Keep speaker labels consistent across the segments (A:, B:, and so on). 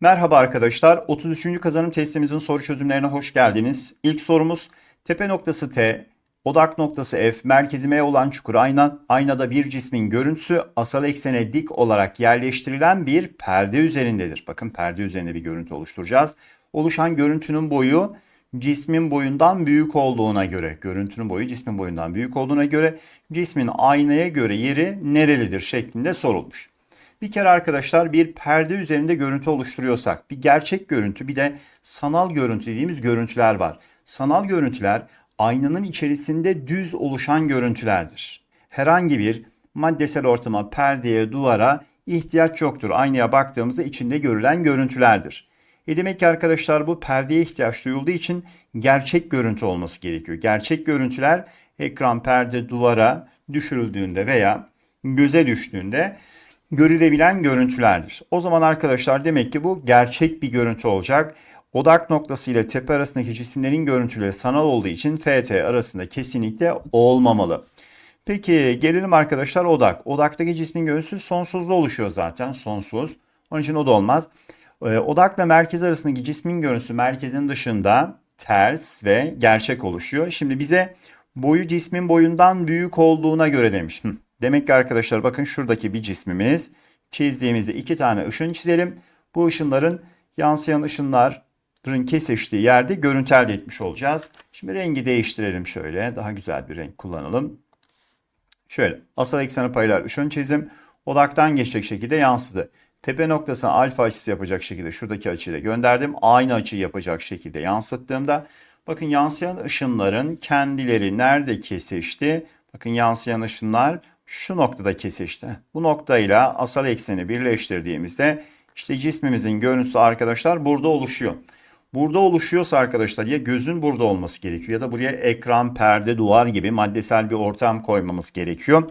A: Merhaba arkadaşlar. 33. kazanım testimizin soru çözümlerine hoş geldiniz. İlk sorumuz tepe noktası T, odak noktası F, merkezi M olan çukur ayna, aynada bir cismin görüntüsü asal eksene dik olarak yerleştirilen bir perde üzerindedir. Bakın perde üzerinde bir görüntü oluşturacağız. Oluşan görüntünün boyu cismin boyundan büyük olduğuna göre, görüntünün boyu cismin boyundan büyük olduğuna göre cismin aynaya göre yeri nerelidir şeklinde sorulmuş. Bir kere arkadaşlar bir perde üzerinde görüntü oluşturuyorsak bir gerçek görüntü bir de sanal görüntü dediğimiz görüntüler var. Sanal görüntüler aynanın içerisinde düz oluşan görüntülerdir. Herhangi bir maddesel ortama, perdeye, duvara ihtiyaç yoktur. Aynaya baktığımızda içinde görülen görüntülerdir. E demek ki arkadaşlar bu perdeye ihtiyaç duyulduğu için gerçek görüntü olması gerekiyor. Gerçek görüntüler ekran, perde, duvara düşürüldüğünde veya göze düştüğünde görülebilen görüntülerdir. O zaman arkadaşlar demek ki bu gerçek bir görüntü olacak. Odak noktası ile tepe arasındaki cisimlerin görüntüleri sanal olduğu için FT arasında kesinlikle olmamalı. Peki gelelim arkadaşlar odak. Odaktaki cismin görüntüsü sonsuzda oluşuyor zaten sonsuz. Onun için o da olmaz. Ee, odakla merkez arasındaki cismin görüntüsü merkezin dışında ters ve gerçek oluşuyor. Şimdi bize boyu cismin boyundan büyük olduğuna göre demiş. Demek ki arkadaşlar bakın şuradaki bir cismimiz. Çizdiğimizde iki tane ışın çizelim. Bu ışınların yansıyan ışınların kesiştiği yerde görüntü elde etmiş olacağız. Şimdi rengi değiştirelim şöyle. Daha güzel bir renk kullanalım. Şöyle asal ekseni paylar ışın çizim. Odaktan geçecek şekilde yansıdı. Tepe noktasına alfa açısı yapacak şekilde şuradaki açıyla gönderdim. Aynı açıyı yapacak şekilde yansıttığımda bakın yansıyan ışınların kendileri nerede kesişti? Bakın yansıyan ışınlar şu noktada kesişti. Bu noktayla asal ekseni birleştirdiğimizde işte cismimizin görüntüsü arkadaşlar burada oluşuyor. Burada oluşuyorsa arkadaşlar ya gözün burada olması gerekiyor ya da buraya ekran, perde, duvar gibi maddesel bir ortam koymamız gerekiyor.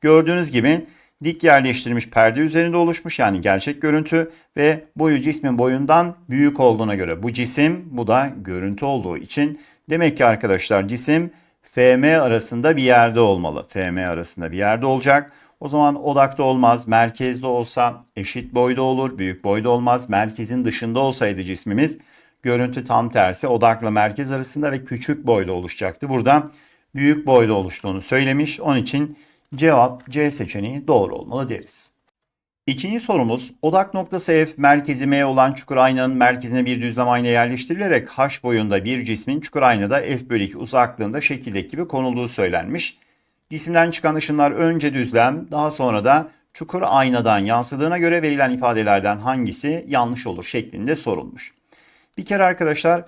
A: Gördüğünüz gibi dik yerleştirilmiş perde üzerinde oluşmuş yani gerçek görüntü ve boyu cismin boyundan büyük olduğuna göre bu cisim bu da görüntü olduğu için demek ki arkadaşlar cisim FM arasında bir yerde olmalı. FM arasında bir yerde olacak. O zaman odakta olmaz. Merkezde olsa eşit boyda olur. Büyük boyda olmaz. Merkezin dışında olsaydı cismimiz görüntü tam tersi odakla merkez arasında ve küçük boyda oluşacaktı. Burada büyük boyda oluştuğunu söylemiş. Onun için cevap C seçeneği doğru olmalı deriz. İkinci sorumuz odak noktası F merkezi M olan çukur aynanın merkezine bir düzlem ayna yerleştirilerek H boyunda bir cismin çukur aynada F bölü 2 uzaklığında şekildeki gibi konulduğu söylenmiş. Cisimden çıkan ışınlar önce düzlem daha sonra da çukur aynadan yansıdığına göre verilen ifadelerden hangisi yanlış olur şeklinde sorulmuş. Bir kere arkadaşlar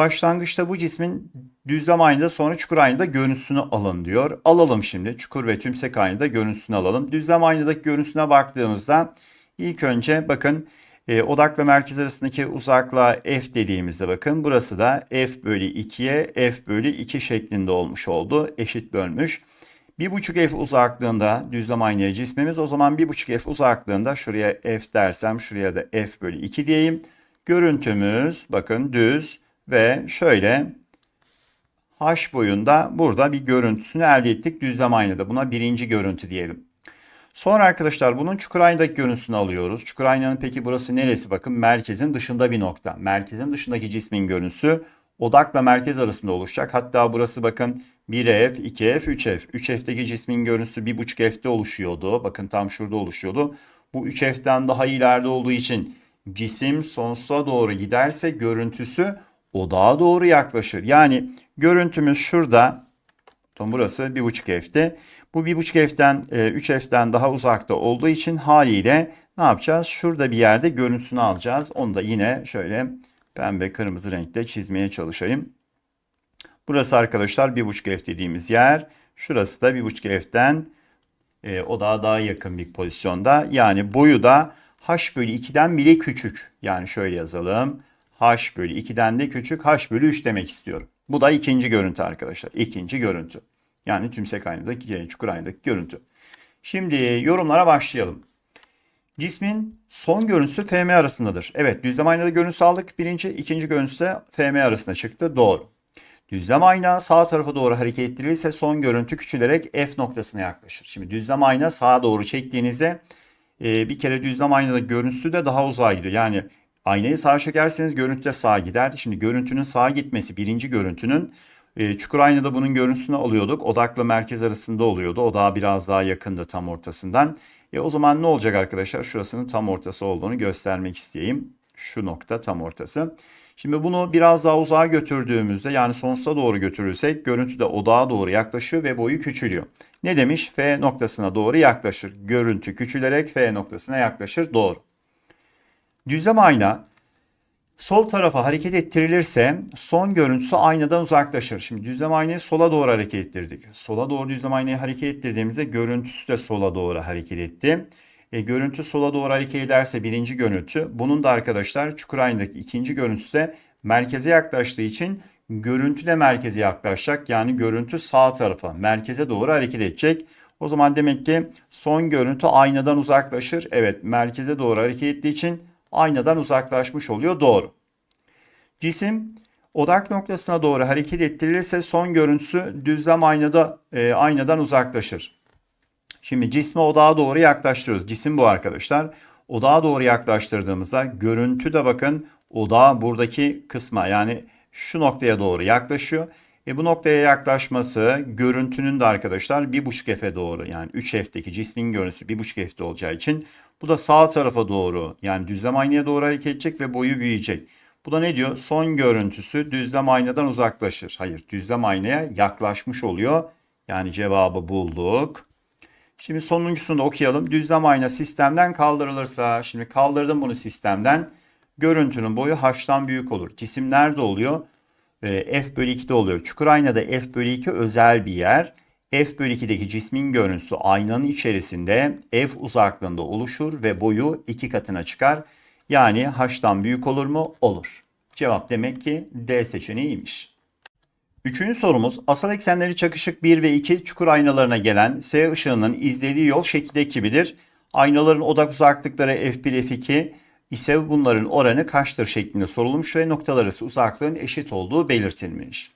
A: başlangıçta bu cismin düzlem aynada sonra çukur aynada görüntüsünü alın diyor. Alalım şimdi çukur ve tümsek aynada görüntüsünü alalım. Düzlem aynadaki görüntüsüne baktığımızda ilk önce bakın e, odakla merkez arasındaki uzaklığa f dediğimizde bakın burası da f bölü 2'ye f bölü 2 şeklinde olmuş oldu. Eşit bölmüş. 1,5 f uzaklığında düzlem aynaya cismimiz o zaman 1,5 f uzaklığında şuraya f dersem şuraya da f bölü 2 diyeyim. Görüntümüz bakın düz ve şöyle h boyunda burada bir görüntüsünü elde ettik düzlem aynada. Buna birinci görüntü diyelim. Sonra arkadaşlar bunun çukur aynadaki görüntüsünü alıyoruz. Çukur aynanın peki burası neresi? Bakın merkezin dışında bir nokta. Merkezin dışındaki cismin görüntüsü odakla merkez arasında oluşacak. Hatta burası bakın 1F, 2F, 3F. 3F'teki cismin görüntüsü 1.5F'de oluşuyordu. Bakın tam şurada oluşuyordu. Bu 3F'den daha ileride olduğu için cisim sonsuza doğru giderse görüntüsü odağa doğru yaklaşır. Yani görüntümüz şurada. Burası 1.5 F'te. Bu 1.5 F'den 3 F'den daha uzakta olduğu için haliyle ne yapacağız? Şurada bir yerde görüntüsünü alacağız. Onu da yine şöyle pembe kırmızı renkte çizmeye çalışayım. Burası arkadaşlar 1.5 F dediğimiz yer. Şurası da 1.5 F'den e, odağa daha yakın bir pozisyonda. Yani boyu da h bölü 2'den bile küçük. Yani şöyle yazalım h bölü 2'den de küçük h bölü 3 demek istiyorum. Bu da ikinci görüntü arkadaşlar. İkinci görüntü. Yani tümsek aynadaki, çukur aynadaki görüntü. Şimdi yorumlara başlayalım. Cismin son görüntüsü FM arasındadır. Evet düzlem aynada görüntüsü aldık. Birinci, ikinci görüntüsü de FM arasında çıktı. Doğru. Düzlem ayna sağ tarafa doğru hareket ettirilirse son görüntü küçülerek F noktasına yaklaşır. Şimdi düzlem ayna sağa doğru çektiğinizde bir kere düzlem aynada görüntüsü de daha uzağa gidiyor. Yani Aynayı sağa çekerseniz görüntü de sağa gider. Şimdi görüntünün sağa gitmesi birinci görüntünün e, çukur aynada bunun görüntüsünü alıyorduk. Odakla merkez arasında oluyordu. Odağa biraz daha yakındı tam ortasından. E, o zaman ne olacak arkadaşlar? Şurasının tam ortası olduğunu göstermek isteyeyim. Şu nokta tam ortası. Şimdi bunu biraz daha uzağa götürdüğümüzde yani sonsuza doğru götürürsek görüntü de odağa doğru yaklaşıyor ve boyu küçülüyor. Ne demiş? F noktasına doğru yaklaşır. Görüntü küçülerek F noktasına yaklaşır. Doğru. Düzlem ayna sol tarafa hareket ettirilirse son görüntüsü aynadan uzaklaşır. Şimdi düzlem aynayı sola doğru hareket ettirdik. Sola doğru düzlem aynayı hareket ettirdiğimizde görüntüsü de sola doğru hareket etti. E, görüntü sola doğru hareket ederse birinci görüntü. Bunun da arkadaşlar çukur aynadaki ikinci görüntüsü de merkeze yaklaştığı için görüntü de merkeze yaklaşacak. Yani görüntü sağ tarafa merkeze doğru hareket edecek. O zaman demek ki son görüntü aynadan uzaklaşır. Evet merkeze doğru hareket ettiği için aynadan uzaklaşmış oluyor. Doğru. Cisim odak noktasına doğru hareket ettirilirse son görüntüsü düzlem aynada e, aynadan uzaklaşır. Şimdi cismi odağa doğru yaklaştırıyoruz. Cisim bu arkadaşlar. Odağa doğru yaklaştırdığımızda görüntü de bakın odağa buradaki kısma yani şu noktaya doğru yaklaşıyor. E bu noktaya yaklaşması görüntünün de arkadaşlar 1.5 F'e doğru yani 3 F'deki cismin görüntüsü 1.5 F'de olacağı için bu da sağ tarafa doğru yani düzlem aynaya doğru hareket edecek ve boyu büyüyecek. Bu da ne diyor? Son görüntüsü düzlem aynadan uzaklaşır. Hayır düzlem aynaya yaklaşmış oluyor. Yani cevabı bulduk. Şimdi sonuncusunu da okuyalım. Düzlem ayna sistemden kaldırılırsa, şimdi kaldırdım bunu sistemden. Görüntünün boyu h'tan büyük olur. Cisim nerede oluyor? Ee, F bölü 2'de oluyor. Çukur aynada F bölü 2 özel bir yer. F bölü 2'deki cismin görüntüsü aynanın içerisinde F uzaklığında oluşur ve boyu 2 katına çıkar. Yani h'tan büyük olur mu? Olur. Cevap demek ki D seçeneğiymiş. Üçüncü sorumuz asal eksenleri çakışık 1 ve 2 çukur aynalarına gelen S ışığının izlediği yol şekildeki gibidir. Aynaların odak uzaklıkları F1 F2 ise bunların oranı kaçtır şeklinde sorulmuş ve noktalar arası uzaklığın eşit olduğu belirtilmiş.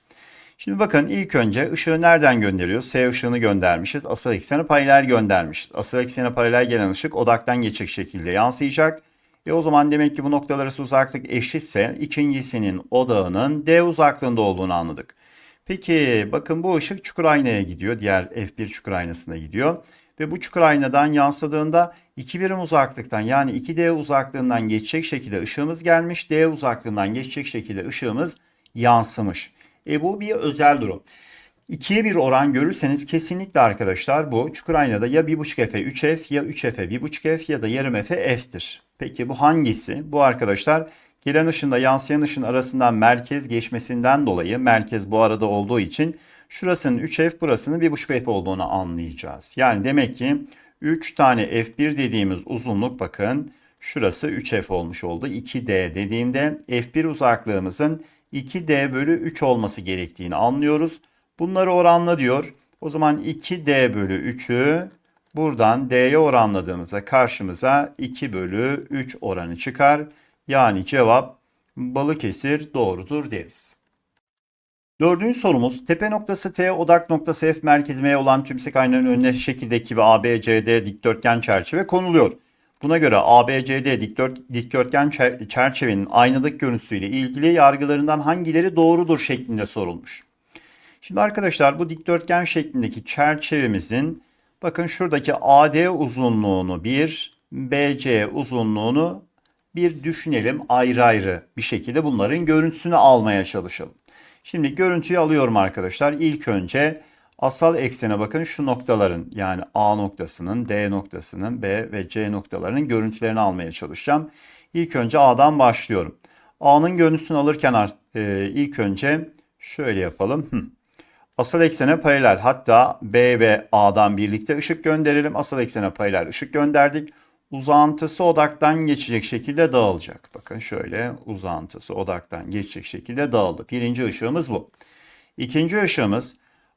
A: Şimdi bakın ilk önce ışığı nereden gönderiyor? S ışığını göndermişiz. Asal eksene paralel göndermişiz. Asal eksene paralel gelen ışık odaktan geçecek şekilde yansıyacak. E o zaman demek ki bu noktalar arası uzaklık eşitse ikincisinin odağının D uzaklığında olduğunu anladık. Peki bakın bu ışık çukur aynaya gidiyor. Diğer F1 çukur aynasına gidiyor. Ve bu çukur aynadan yansıdığında 2 birim uzaklıktan yani 2D uzaklığından geçecek şekilde ışığımız gelmiş. D uzaklığından geçecek şekilde ışığımız yansımış. E bu bir özel durum. 2'ye bir oran görürseniz kesinlikle arkadaşlar bu çukur aynada ya 1.5 F 3 F ya 3 F 1.5 F ya da yarım F F'tir. Peki bu hangisi? Bu arkadaşlar gelen ışınla yansıyan ışın arasından merkez geçmesinden dolayı merkez bu arada olduğu için şurasının 3F burasının 1.5 F olduğunu anlayacağız. Yani demek ki 3 tane F1 dediğimiz uzunluk bakın şurası 3F olmuş oldu. 2D dediğimde F1 uzaklığımızın 2D bölü 3 olması gerektiğini anlıyoruz. Bunları oranla diyor. O zaman 2D bölü 3'ü buradan D'ye oranladığımızda karşımıza 2 bölü 3 oranı çıkar. Yani cevap Balıkesir doğrudur deriz. Dördüncü sorumuz tepe noktası T, odak noktası F, merkezi M olan tümsek aynanın önüne şekildeki gibi ABCD dikdörtgen çerçeve konuluyor. Buna göre ABCD dikdört, dikdörtgen çerçevenin aynadaki görüntüsüyle ilgili yargılarından hangileri doğrudur şeklinde sorulmuş. Şimdi arkadaşlar bu dikdörtgen şeklindeki çerçevemizin bakın şuradaki AD uzunluğunu bir, BC uzunluğunu bir düşünelim ayrı ayrı bir şekilde bunların görüntüsünü almaya çalışalım. Şimdi görüntüyü alıyorum arkadaşlar. İlk önce asal eksene bakın şu noktaların yani A noktasının, D noktasının, B ve C noktalarının görüntülerini almaya çalışacağım. İlk önce A'dan başlıyorum. A'nın görüntüsünü alırken e, ilk önce şöyle yapalım. Asal eksene paralel hatta B ve A'dan birlikte ışık gönderelim. Asal eksene paralel ışık gönderdik uzantısı odaktan geçecek şekilde dağılacak. Bakın şöyle uzantısı odaktan geçecek şekilde dağıldı. Birinci ışığımız bu. İkinci ışığımız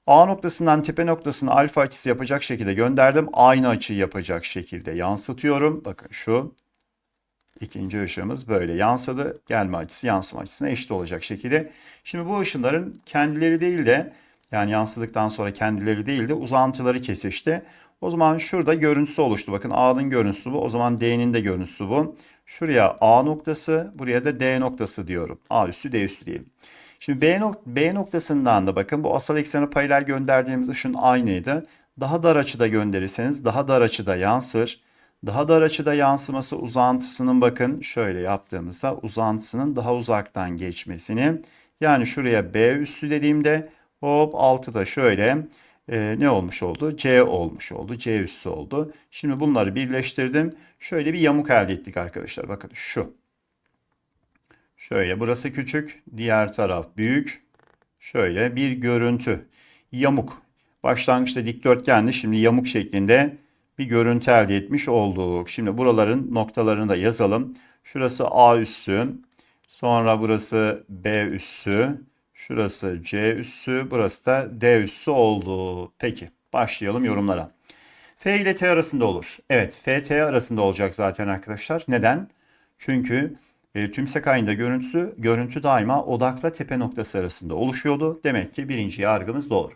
A: A noktasından tepe noktasına alfa açısı yapacak şekilde gönderdim. Aynı açıyı yapacak şekilde yansıtıyorum. Bakın şu ikinci ışığımız böyle yansıdı. Gelme açısı yansıma açısına eşit olacak şekilde. Şimdi bu ışınların kendileri değil de yani yansıdıktan sonra kendileri değil de uzantıları kesişti. O zaman şurada görüntüsü oluştu. Bakın A'nın görüntüsü bu. O zaman D'nin de görüntüsü bu. Şuraya A noktası, buraya da D noktası diyorum. A üstü D üstü diyelim. Şimdi B, nok B noktasından da bakın bu asal eksene paralel gönderdiğimiz ışın aynıydı. Daha dar açıda gönderirseniz daha dar açıda yansır. Daha dar açıda yansıması uzantısının bakın şöyle yaptığımızda uzantısının daha uzaktan geçmesini yani şuraya B üstü dediğimde hop altı da şöyle e, ne olmuş oldu? C olmuş oldu. C üssü oldu. Şimdi bunları birleştirdim. Şöyle bir yamuk elde ettik arkadaşlar. Bakın şu. Şöyle burası küçük. Diğer taraf büyük. Şöyle bir görüntü. Yamuk. Başlangıçta dikdörtgendi. Şimdi yamuk şeklinde bir görüntü elde etmiş olduk. Şimdi buraların noktalarını da yazalım. Şurası A üssü. Sonra burası B üssü. Şurası C üssü. Burası da D üssü oldu. Peki başlayalım yorumlara. F ile T arasında olur. Evet F T arasında olacak zaten arkadaşlar. Neden? Çünkü e, tümsek ayında görüntüsü, görüntü daima odakla tepe noktası arasında oluşuyordu. Demek ki birinci yargımız doğru.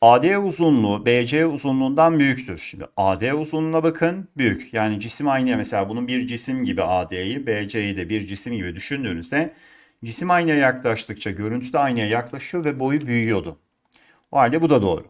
A: AD uzunluğu BC uzunluğundan büyüktür. Şimdi AD uzunluğuna bakın büyük. Yani cisim aynaya mesela bunun bir cisim gibi AD'yi BC'yi de bir cisim gibi düşündüğünüzde cisim aynaya yaklaştıkça görüntü de aynaya yaklaşıyor ve boyu büyüyordu. O halde bu da doğru.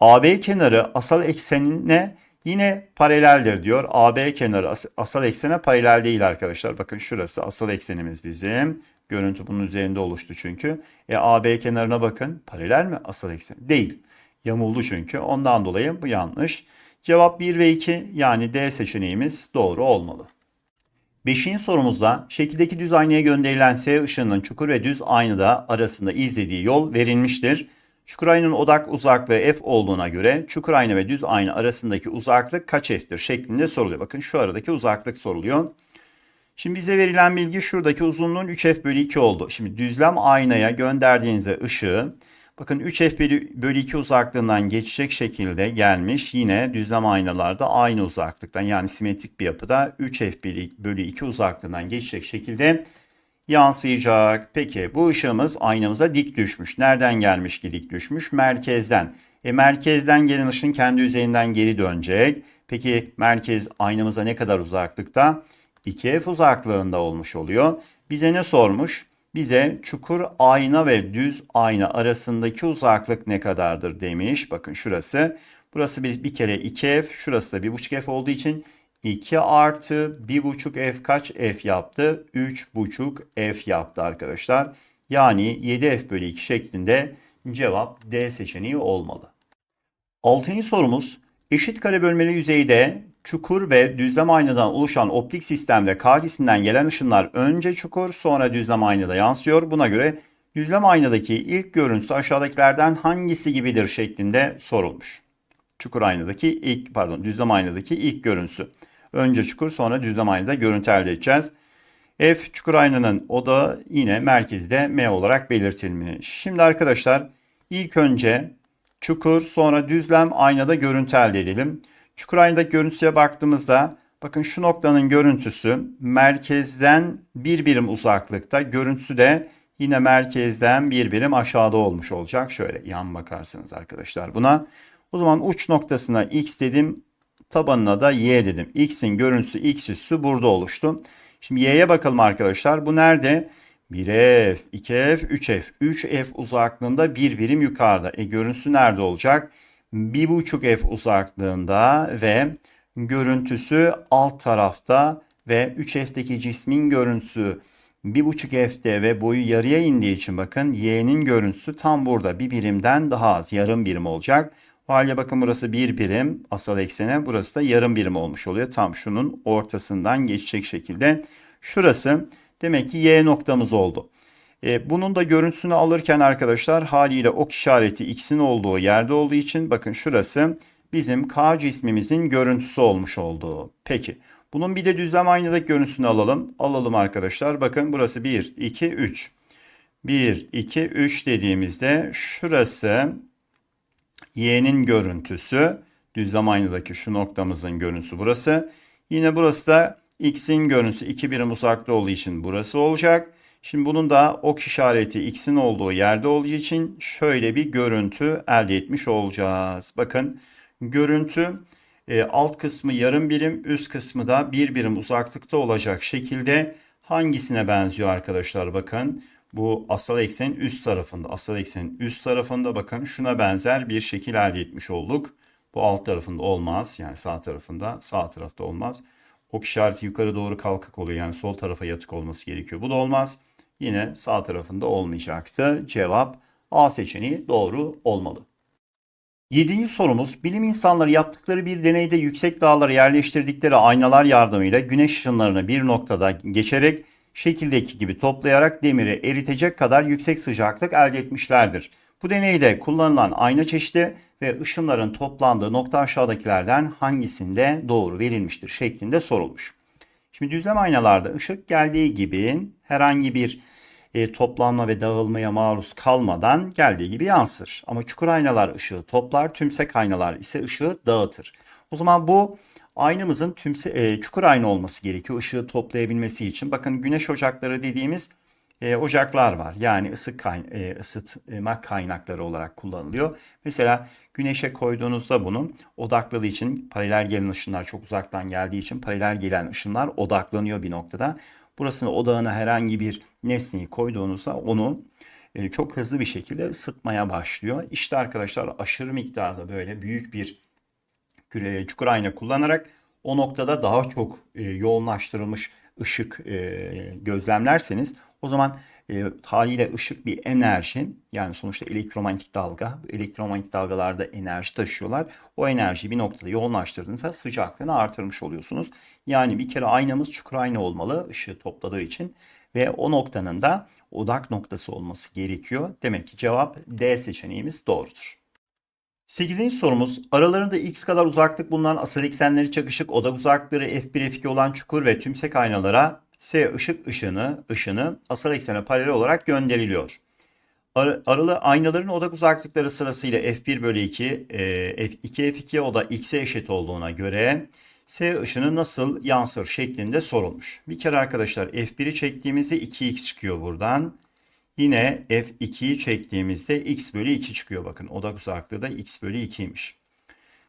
A: AB kenarı asal eksenine yine paraleldir diyor. AB kenarı as- asal eksene paralel değil arkadaşlar. Bakın şurası asal eksenimiz bizim. Görüntü bunun üzerinde oluştu çünkü. E AB kenarına bakın. Paralel mi asal eksen? Değil. Yamuldu çünkü. Ondan dolayı bu yanlış. Cevap 1 ve 2 yani D seçeneğimiz doğru olmalı. Beşinci sorumuzda şekildeki düz aynaya gönderilen S ışığının çukur ve düz aynada arasında izlediği yol verilmiştir. Çukur aynanın odak uzaklığı f olduğuna göre çukur ayna ve düz ayna arasındaki uzaklık kaç f'tir şeklinde soruluyor. Bakın şu aradaki uzaklık soruluyor. Şimdi bize verilen bilgi şuradaki uzunluğun 3f bölü 2 oldu. Şimdi düzlem aynaya gönderdiğinizde ışığı bakın 3f bölü- bölü 2 uzaklığından geçecek şekilde gelmiş. Yine düzlem aynalarda aynı uzaklıktan yani simetrik bir yapıda 3f bölü- bölü 2 uzaklığından geçecek şekilde yansıyacak. Peki bu ışığımız aynamıza dik düşmüş. Nereden gelmiş ki dik düşmüş? Merkezden. E merkezden gelen ışın kendi üzerinden geri dönecek. Peki merkez aynamıza ne kadar uzaklıkta? 2F uzaklığında olmuş oluyor. Bize ne sormuş? Bize çukur ayna ve düz ayna arasındaki uzaklık ne kadardır demiş. Bakın şurası. Burası bir, bir kere 2F. Şurası da 1,5F olduğu için 2 artı 1,5 F kaç F yaptı? 3,5 F yaptı arkadaşlar. Yani 7F bölü 2 şeklinde cevap D seçeneği olmalı. Altıncı sorumuz eşit kare bölmeli yüzeyde çukur ve düzlem aynadan oluşan optik sistemde K cisminden gelen ışınlar önce çukur sonra düzlem aynada yansıyor. Buna göre düzlem aynadaki ilk görüntüsü aşağıdakilerden hangisi gibidir şeklinde sorulmuş. Çukur aynadaki ilk pardon düzlem aynadaki ilk görüntüsü. Önce çukur sonra düzlem aynada görüntü elde edeceğiz. F çukur aynanın o da yine merkezde M olarak belirtilmiş. Şimdi arkadaşlar ilk önce çukur sonra düzlem aynada görüntü elde edelim. Çukur aynadaki görüntüye baktığımızda bakın şu noktanın görüntüsü merkezden bir birim uzaklıkta. Görüntüsü de yine merkezden bir birim aşağıda olmuş olacak. Şöyle yan bakarsınız arkadaşlar buna. O zaman uç noktasına x dedim tabanına da y dedim. X'in görüntüsü x üssü burada oluştu. Şimdi y'ye bakalım arkadaşlar. Bu nerede? 1f, 2f, 3f. 3f uzaklığında bir birim yukarıda. E görüntüsü nerede olacak? 1,5f uzaklığında ve görüntüsü alt tarafta ve 3f'teki cismin görüntüsü 1,5f'te ve boyu yarıya indiği için bakın y'nin görüntüsü tam burada bir birimden daha az yarım birim olacak. O bakın burası bir birim asal eksene burası da yarım birim olmuş oluyor. Tam şunun ortasından geçecek şekilde. Şurası demek ki y noktamız oldu. E, bunun da görüntüsünü alırken arkadaşlar haliyle ok işareti x'in olduğu yerde olduğu için bakın şurası bizim K cismimizin görüntüsü olmuş oldu. Peki bunun bir de düzlem aynadaki görüntüsünü alalım. Alalım arkadaşlar. Bakın burası 1, 2, 3. 1, 2, 3 dediğimizde şurası y'nin görüntüsü. Düzlem aynadaki şu noktamızın görüntüsü burası. Yine burası da x'in görüntüsü 2 birim uzakta olduğu için burası olacak. Şimdi bunun da ok işareti x'in olduğu yerde olduğu için şöyle bir görüntü elde etmiş olacağız. Bakın görüntü E, alt kısmı yarım birim, üst kısmı da bir birim uzaklıkta olacak şekilde hangisine benziyor arkadaşlar bakın. Bu asal eksenin üst tarafında. Asal eksenin üst tarafında bakın şuna benzer bir şekil elde etmiş olduk. Bu alt tarafında olmaz. Yani sağ tarafında, sağ tarafta olmaz. Ok işareti yukarı doğru kalkık oluyor. Yani sol tarafa yatık olması gerekiyor. Bu da olmaz. Yine sağ tarafında olmayacaktı. Cevap A seçeneği doğru olmalı. Yedinci sorumuz, bilim insanları yaptıkları bir deneyde yüksek dağlara yerleştirdikleri aynalar yardımıyla güneş ışınlarını bir noktada geçerek şekildeki gibi toplayarak demiri eritecek kadar yüksek sıcaklık elde etmişlerdir. Bu deneyde kullanılan ayna çeşidi ve ışınların toplandığı nokta aşağıdakilerden hangisinde doğru verilmiştir şeklinde sorulmuş. Şimdi düzlem aynalarda ışık geldiği gibi herhangi bir e, toplanma ve dağılmaya maruz kalmadan geldiği gibi yansır. Ama çukur aynalar ışığı toplar, tümsek aynalar ise ışığı dağıtır. O zaman bu aynamızın tümse, e, çukur ayna olması gerekiyor ışığı toplayabilmesi için. Bakın güneş ocakları dediğimiz e, ocaklar var. Yani ısık kay, e, ısıtma kaynakları olarak kullanılıyor. Mesela güneşe koyduğunuzda bunu odakladığı için paralel gelen ışınlar çok uzaktan geldiği için paralel gelen ışınlar odaklanıyor bir noktada. Burasına odağına herhangi bir nesneyi koyduğunuzda onu e, çok hızlı bir şekilde ısıtmaya başlıyor. İşte arkadaşlar aşırı miktarda böyle büyük bir çukur ayna kullanarak o noktada daha çok e, yoğunlaştırılmış ışık e, gözlemlerseniz o zaman e, haliyle ışık bir enerji yani sonuçta elektromanyetik dalga. Elektromanyetik dalgalarda enerji taşıyorlar. O enerjiyi bir noktada yoğunlaştırdığınızda sıcaklığını artırmış oluyorsunuz. Yani bir kere aynamız çukur ayna olmalı ışığı topladığı için ve o noktanın da odak noktası olması gerekiyor. Demek ki cevap D seçeneğimiz doğrudur. 8. sorumuz aralarında x kadar uzaklık bulunan asal eksenleri çakışık odak uzaklıkları f1 f2 olan çukur ve tümsek aynalara S ışık ışını, ışını asal eksene paralel olarak gönderiliyor. Ar aralı aynaların odak uzaklıkları sırasıyla f1 bölü 2, e, f2 f2 o da x'e eşit olduğuna göre S ışını nasıl yansır şeklinde sorulmuş. Bir kere arkadaşlar f1'i çektiğimizde 2x çıkıyor buradan. Yine f2'yi çektiğimizde x bölü 2 çıkıyor. Bakın odak uzaklığı da x bölü 2'ymiş.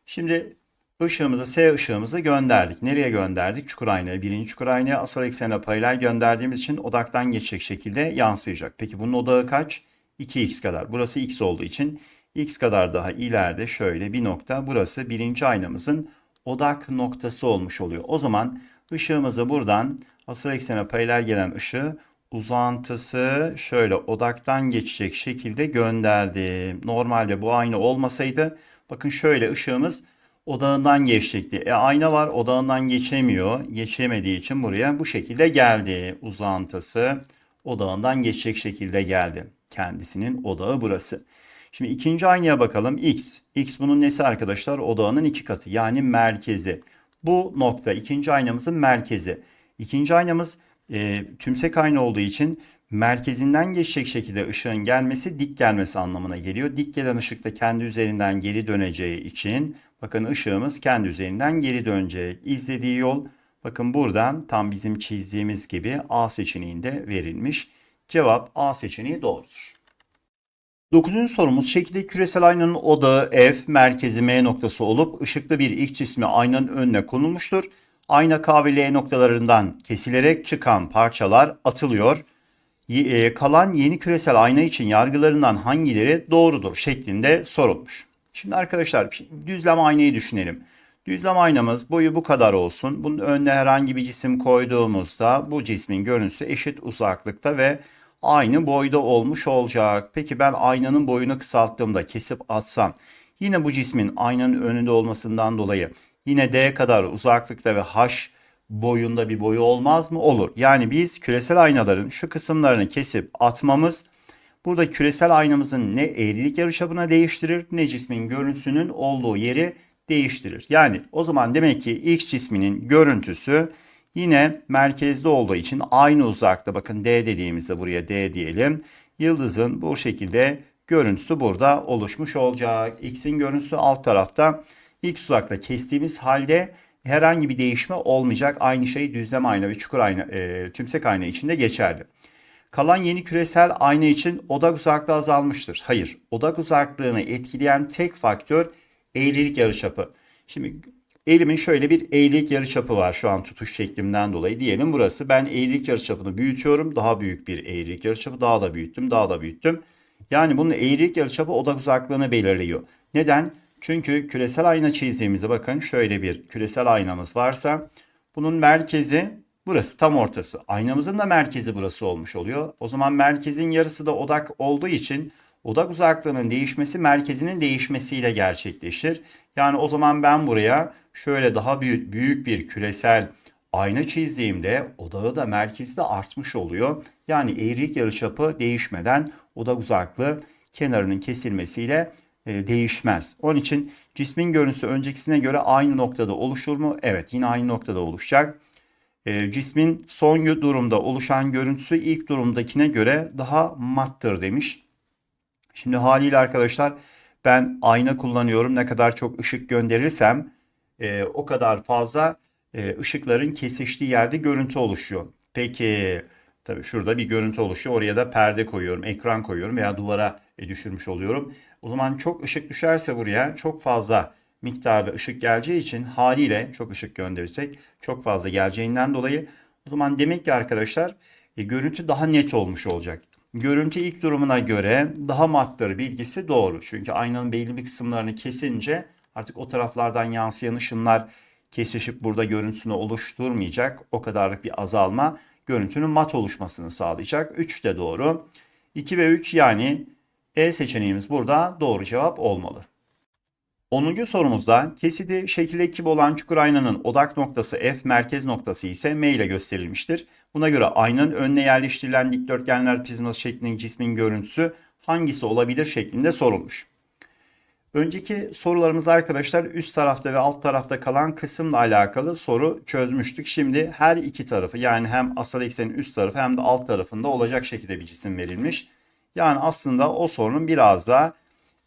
A: Şimdi ışığımızı S ışığımızı gönderdik. Nereye gönderdik? Çukur aynaya. Birinci çukur aynaya asal eksene paralel gönderdiğimiz için odaktan geçecek şekilde yansıyacak. Peki bunun odağı kaç? 2x kadar. Burası x olduğu için x kadar daha ileride şöyle bir nokta. Burası birinci aynamızın odak noktası olmuş oluyor. O zaman ışığımızı buradan asal eksene paralel gelen ışığı uzantısı şöyle odaktan geçecek şekilde gönderdim. Normalde bu aynı olmasaydı bakın şöyle ışığımız odağından geçecekti. E ayna var odağından geçemiyor. Geçemediği için buraya bu şekilde geldi. Uzantısı odağından geçecek şekilde geldi. Kendisinin odağı burası. Şimdi ikinci aynaya bakalım. X. X bunun nesi arkadaşlar? Odağının iki katı. Yani merkezi. Bu nokta ikinci aynamızın merkezi. İkinci aynamız e, tümsek ayna olduğu için merkezinden geçecek şekilde ışığın gelmesi dik gelmesi anlamına geliyor. Dik gelen ışık da kendi üzerinden geri döneceği için bakın ışığımız kendi üzerinden geri dönecek. İzlediği yol bakın buradan tam bizim çizdiğimiz gibi A seçeneğinde verilmiş. Cevap A seçeneği doğrudur. Dokuzuncu sorumuz şekilde küresel aynanın odağı F, merkezi M noktası olup ışıklı bir X cismi aynanın önüne konulmuştur. Ayna K noktalarından kesilerek çıkan parçalar atılıyor. E, kalan yeni küresel ayna için yargılarından hangileri doğrudur şeklinde sorulmuş. Şimdi arkadaşlar düzlem aynayı düşünelim. Düzlem aynamız boyu bu kadar olsun. Bunun önüne herhangi bir cisim koyduğumuzda bu cismin görüntüsü eşit uzaklıkta ve aynı boyda olmuş olacak. Peki ben aynanın boyunu kısalttığımda kesip atsam yine bu cismin aynanın önünde olmasından dolayı yine D kadar uzaklıkta ve H boyunda bir boyu olmaz mı? Olur. Yani biz küresel aynaların şu kısımlarını kesip atmamız burada küresel aynamızın ne eğrilik yarıçapına değiştirir ne cismin görüntüsünün olduğu yeri değiştirir. Yani o zaman demek ki X cisminin görüntüsü yine merkezde olduğu için aynı uzakta bakın D dediğimizde buraya D diyelim. Yıldızın bu şekilde görüntüsü burada oluşmuş olacak. X'in görüntüsü alt tarafta. X uzakta kestiğimiz halde herhangi bir değişme olmayacak. Aynı şey düzlem ayna ve çukur ayna, e, tümsek ayna için de geçerli. Kalan yeni küresel ayna için odak uzaklığı azalmıştır. Hayır, odak uzaklığını etkileyen tek faktör eğrilik yarıçapı. Şimdi Elimin şöyle bir eğrilik yarıçapı var şu an tutuş şeklimden dolayı. Diyelim burası. Ben eğrilik yarıçapını büyütüyorum. Daha büyük bir eğrilik yarıçapı. Daha da büyüttüm. Daha da büyüttüm. Yani bunun eğrilik yarıçapı odak uzaklığını belirliyor. Neden? Çünkü küresel ayna çizdiğimizde bakın şöyle bir küresel aynamız varsa bunun merkezi burası tam ortası. Aynamızın da merkezi burası olmuş oluyor. O zaman merkezin yarısı da odak olduğu için odak uzaklığının değişmesi merkezinin değişmesiyle gerçekleşir. Yani o zaman ben buraya şöyle daha büyük, büyük bir küresel ayna çizdiğimde odağı da merkezi de artmış oluyor. Yani eğrilik yarıçapı değişmeden odak uzaklığı kenarının kesilmesiyle değişmez. Onun için cismin görüntüsü öncekisine göre aynı noktada oluşur mu? Evet yine aynı noktada oluşacak. E, cismin son durumda oluşan görüntüsü ilk durumdakine göre daha mattır demiş. Şimdi haliyle arkadaşlar ben ayna kullanıyorum. Ne kadar çok ışık gönderirsem e, o kadar fazla e, ışıkların kesiştiği yerde görüntü oluşuyor. Peki tabii şurada bir görüntü oluşuyor. Oraya da perde koyuyorum, ekran koyuyorum veya duvara e, düşürmüş oluyorum. O zaman çok ışık düşerse buraya çok fazla miktarda ışık geleceği için haliyle çok ışık gönderirsek çok fazla geleceğinden dolayı o zaman demek ki arkadaşlar e, görüntü daha net olmuş olacak. Görüntü ilk durumuna göre daha mattır bilgisi doğru. Çünkü aynanın belli bir kısımlarını kesince artık o taraflardan yansıyan ışınlar kesişip burada görüntüsünü oluşturmayacak. O kadarlık bir azalma görüntünün mat oluşmasını sağlayacak. 3 de doğru. 2 ve 3 yani E seçeneğimiz burada doğru cevap olmalı. 10. sorumuzda kesidi şekil ekip olan çukur aynanın odak noktası F, merkez noktası ise M ile gösterilmiştir. Buna göre aynanın önüne yerleştirilen dikdörtgenler prizması şeklindeki cismin görüntüsü hangisi olabilir şeklinde sorulmuş. Önceki sorularımızda arkadaşlar üst tarafta ve alt tarafta kalan kısımla alakalı soru çözmüştük. Şimdi her iki tarafı yani hem asal eksenin üst tarafı hem de alt tarafında olacak şekilde bir cisim verilmiş. Yani aslında o sorunun biraz daha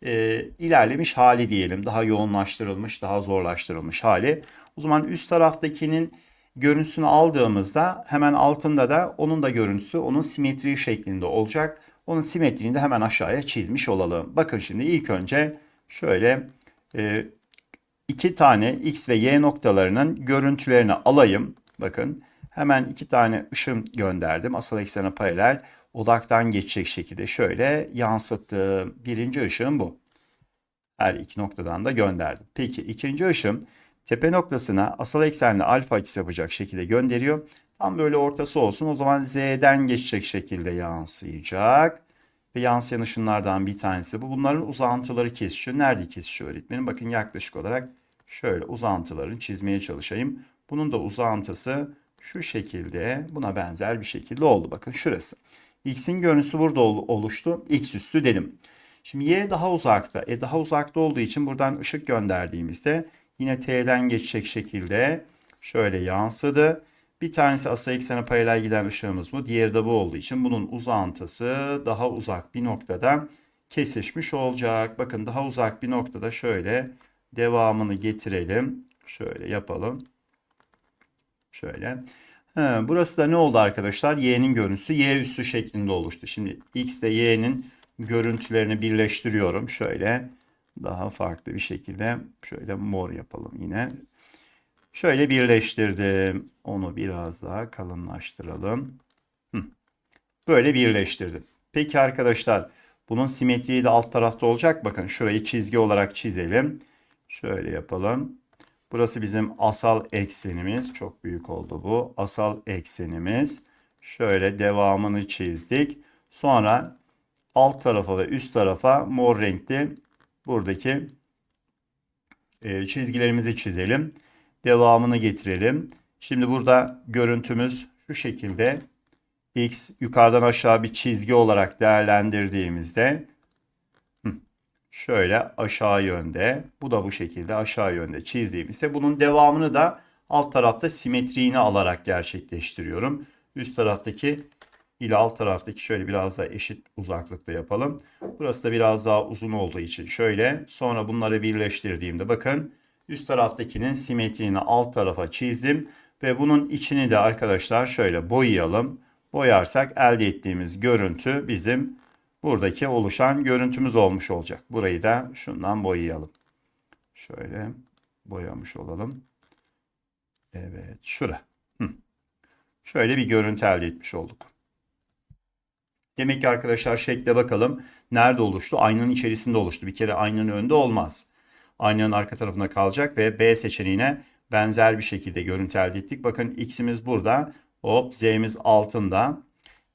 A: e, ilerlemiş hali diyelim. Daha yoğunlaştırılmış, daha zorlaştırılmış hali. O zaman üst taraftakinin görüntüsünü aldığımızda hemen altında da onun da görüntüsü onun simetri şeklinde olacak. Onun simetriğini de hemen aşağıya çizmiş olalım. Bakın şimdi ilk önce şöyle e, iki tane x ve y noktalarının görüntülerini alayım. Bakın hemen iki tane ışın gönderdim. Asal eksene paralel odaktan geçecek şekilde şöyle yansıttım. Birinci ışığım bu. Her iki noktadan da gönderdim. Peki ikinci ışığım tepe noktasına asal eksenle alfa açısı yapacak şekilde gönderiyor. Tam böyle ortası olsun. O zaman z'den geçecek şekilde yansıyacak. Ve yansıyan ışınlardan bir tanesi bu. Bunların uzantıları kesişiyor. Nerede kesişiyor öğretmenim? Bakın yaklaşık olarak şöyle uzantılarını çizmeye çalışayım. Bunun da uzantısı şu şekilde buna benzer bir şekilde oldu. Bakın şurası. X'in görüntüsü burada oluştu. X üstü dedim. Şimdi Y daha uzakta. E daha uzakta olduğu için buradan ışık gönderdiğimizde yine T'den geçecek şekilde şöyle yansıdı. Bir tanesi asal eksene paralel giden ışığımız bu. Diğeri de bu olduğu için bunun uzantısı daha uzak bir noktada kesişmiş olacak. Bakın daha uzak bir noktada şöyle devamını getirelim. Şöyle yapalım. Şöyle. He, burası da ne oldu arkadaşlar? Y'nin görüntüsü Y üstü şeklinde oluştu. Şimdi X ile Y'nin görüntülerini birleştiriyorum. Şöyle daha farklı bir şekilde şöyle mor yapalım yine. Şöyle birleştirdim. Onu biraz daha kalınlaştıralım. Böyle birleştirdim. Peki arkadaşlar bunun simetriği de alt tarafta olacak. Bakın şurayı çizgi olarak çizelim. Şöyle yapalım. Burası bizim asal eksenimiz. Çok büyük oldu bu. Asal eksenimiz. Şöyle devamını çizdik. Sonra alt tarafa ve üst tarafa mor renkli buradaki e, çizgilerimizi çizelim. Devamını getirelim. Şimdi burada görüntümüz şu şekilde. X yukarıdan aşağı bir çizgi olarak değerlendirdiğimizde şöyle aşağı yönde. Bu da bu şekilde aşağı yönde çizdiğimizde bunun devamını da alt tarafta simetriğini alarak gerçekleştiriyorum. Üst taraftaki ile alt taraftaki şöyle biraz daha eşit uzaklıkta yapalım. Burası da biraz daha uzun olduğu için şöyle sonra bunları birleştirdiğimde bakın üst taraftakinin simetriğini alt tarafa çizdim ve bunun içini de arkadaşlar şöyle boyayalım. Boyarsak elde ettiğimiz görüntü bizim buradaki oluşan görüntümüz olmuş olacak. Burayı da şundan boyayalım. Şöyle boyamış olalım. Evet şura. Hı. Şöyle bir görüntü elde etmiş olduk. Demek ki arkadaşlar şekle bakalım. Nerede oluştu? Aynanın içerisinde oluştu. Bir kere aynanın önünde olmaz. Aynanın arka tarafında kalacak ve B seçeneğine benzer bir şekilde görüntü elde ettik. Bakın x'imiz burada. Hop z'miz altında.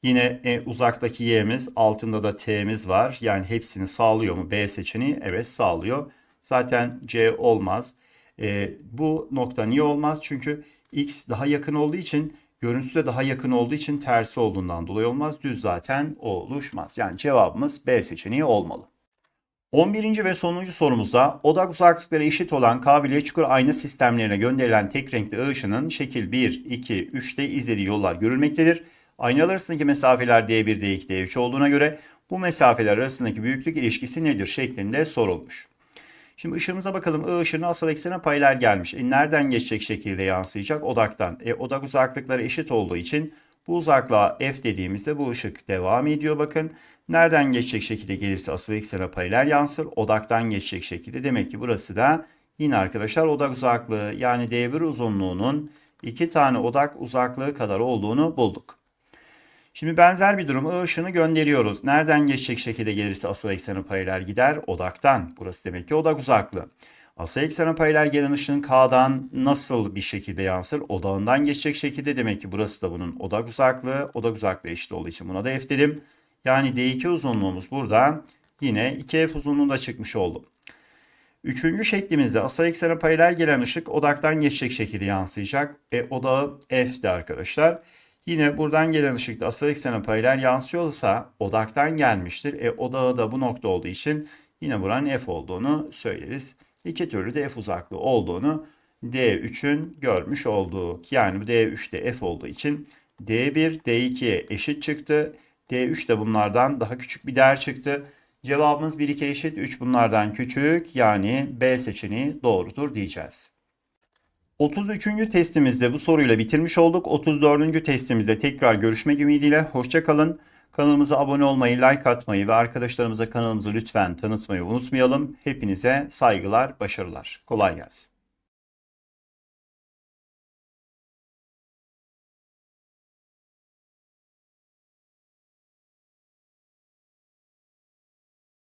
A: Yine e, uzaktaki y'miz altında da t'miz var. Yani hepsini sağlıyor mu B seçeneği? Evet sağlıyor. Zaten C olmaz. E, bu nokta niye olmaz? Çünkü x daha yakın olduğu için görüntüsü de daha yakın olduğu için tersi olduğundan dolayı olmaz. Düz zaten oluşmaz. Yani cevabımız B seçeneği olmalı. 11. ve sonuncu sorumuzda odak uzaklıkları eşit olan kabiliye çukur ayna sistemlerine gönderilen tek renkli ışının şekil 1, 2, 3'te izlediği yollar görülmektedir. Aynalar arasındaki mesafeler D1, D2, D3 olduğuna göre bu mesafeler arasındaki büyüklük ilişkisi nedir şeklinde sorulmuş. Şimdi ışığımıza bakalım. I ışığının asal eksene paralel gelmiş. E, nereden geçecek şekilde yansıyacak? Odaktan. E, odak uzaklıkları eşit olduğu için bu uzaklığa f dediğimizde bu ışık devam ediyor bakın. Nereden geçecek şekilde gelirse asıl eksene paralel yansır. Odaktan geçecek şekilde. Demek ki burası da yine arkadaşlar odak uzaklığı yani D1 uzunluğunun iki tane odak uzaklığı kadar olduğunu bulduk. Şimdi benzer bir durum I ışını gönderiyoruz. Nereden geçecek şekilde gelirse asıl eksene paralel gider? Odaktan. Burası demek ki odak uzaklığı. Asıl eksene paralel gelen ışığın K'dan nasıl bir şekilde yansır? Odağından geçecek şekilde demek ki burası da bunun odak uzaklığı. Odak uzaklığı eşit olduğu için buna da F dedim. Yani D2 uzunluğumuz burada yine 2F uzunluğunda çıkmış oldu. Üçüncü şeklimizde asal eksene paralel gelen ışık odaktan geçecek şekilde yansıyacak. E, odağı F'de arkadaşlar. Yine buradan gelen ışık da asal eksene paralel yansıyorsa odaktan gelmiştir. E odağı da bu nokta olduğu için yine buranın F olduğunu söyleriz. İki türlü de F uzaklığı olduğunu D3'ün görmüş olduk. Yani bu D3'te F olduğu için D1 D2'ye eşit çıktı. D3 de bunlardan daha küçük bir değer çıktı. Cevabımız 1 2 eşit 3 bunlardan küçük yani B seçeneği doğrudur diyeceğiz. 33. testimizde bu soruyla bitirmiş olduk. 34. testimizde tekrar görüşmek ümidiyle. Hoşçakalın. Kanalımıza abone olmayı, like atmayı ve arkadaşlarımıza kanalımızı lütfen tanıtmayı unutmayalım. Hepinize saygılar, başarılar. Kolay gelsin.